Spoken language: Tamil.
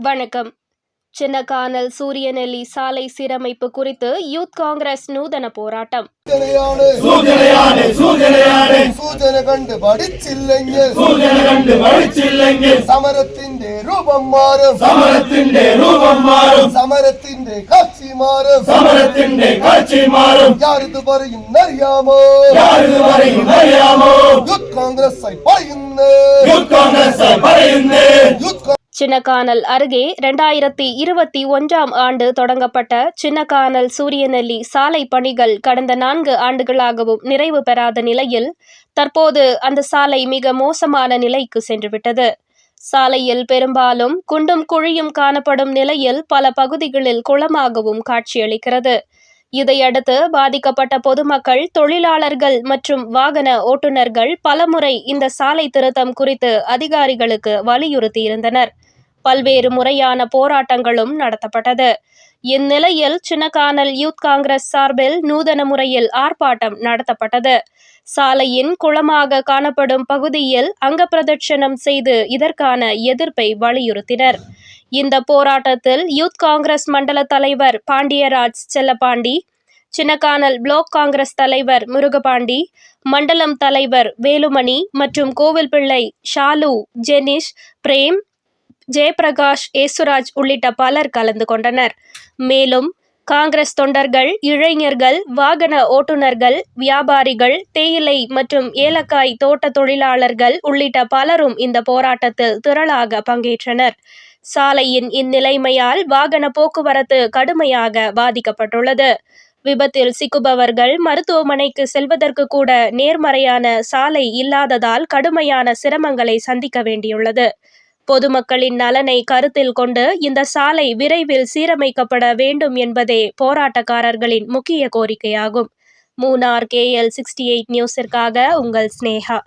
வணக்கம் சின்னக்கானல் சூரியநெல்லி சாலை சீரமைப்பு குறித்து யூத் காங்கிரஸ் நூதன போராட்டம் സൂചനയാണ് സൂചനയാണ് സൂചനയാണ് സൂചന കണ്ട് പഠിച്ചില്ലെങ്കിൽ സൂചന കണ്ട് പഠിച്ചില്ലെങ്കിൽ സമരത്തിന്റെ രൂപം മാറും സമരത്തിന്റെ രൂപം മാറും സമരത്തിന്റെ കാഴ്ച മാറും സമരത്തിന്റെ കാഴ്ച മാറും ഞാനിത് പറയുന്നറിയാമോ ഞാനിത് പറയും അറിയാമോ യൂത്ത് കോൺഗ്രസ് ആയി പറയുന്നു യൂത്ത് കോൺഗ്രസ് പറയുന്നേ യൂത്ത് சின்னக்கானல் அருகே ரெண்டாயிரத்தி இருபத்தி ஒன்றாம் ஆண்டு தொடங்கப்பட்ட சின்னக்கானல் சூரியநெல்லி சாலை பணிகள் கடந்த நான்கு ஆண்டுகளாகவும் நிறைவு பெறாத நிலையில் தற்போது அந்த சாலை மிக மோசமான நிலைக்கு சென்றுவிட்டது. சாலையில் பெரும்பாலும் குண்டும் குழியும் காணப்படும் நிலையில் பல பகுதிகளில் குளமாகவும் காட்சியளிக்கிறது. இதையடுத்து பாதிக்கப்பட்ட பொதுமக்கள் தொழிலாளர்கள் மற்றும் வாகன ஓட்டுநர்கள் பலமுறை இந்த சாலை திருத்தம் குறித்து அதிகாரிகளுக்கு வலியுறுத்தியிருந்தனர். பல்வேறு முறையான போராட்டங்களும் நடத்தப்பட்டது. இந்நிலையில் சின்னக்கானல் யூத் காங்கிரஸ் சார்பில் நூதன முறையில் ஆர்ப்பாட்டம் நடத்தப்பட்டது. சாலையின் குளமாக காணப்படும் பகுதியில் அங்க பிரதட்சணம் செய்து இதற்கான எதிர்ப்பை வலியுறுத்தினர். இந்த போராட்டத்தில் யூத் காங்கிரஸ் மண்டல தலைவர் பாண்டியராஜ் செல்லப்பாண்டி சின்னக்கானல் பிளாக் காங்கிரஸ் தலைவர் முருகபாண்டி மண்டலம் தலைவர் வேலுமணி மற்றும் கோவில்பிள்ளை ஷாலு ஜெனிஷ் பிரேம் ஜெயபிரகாஷ் ஏசுராஜ் உள்ளிட்ட பலர் கலந்து கொண்டனர். மேலும் காங்கிரஸ் தொண்டர்கள் இளைஞர்கள் வாகன ஓட்டுநர்கள் வியாபாரிகள் தேயிலை மற்றும் ஏலக்காய் தோட்ட தொழிலாளர்கள் உள்ளிட்ட பலரும் இந்த போராட்டத்தில் திரளாக பங்கேற்றனர். சாலையின் இந்நிலைமையால் வாகன போக்குவரத்து கடுமையாக பாதிக்கப்பட்டுள்ளது. விபத்தில் சிக்குபவர்கள் மருத்துவமனைக்கு செல்வதற்கு கூட நேர்மறையான சாலை இல்லாததால் கடுமையான சிரமங்களை சந்திக்க வேண்டியுள்ளது. பொதுமக்களின் நலனை கருத்தில் கொண்டு இந்த சாலை விரைவில் சீரமைக்கப்பட வேண்டும் என்பதே போராட்டக்காரர்களின் முக்கிய கோரிக்கையாகும். மூனார் கேஎல் சிக்ஸ்டி எயிட் நியூஸிற்காக உங்கள் ஸ்னேகா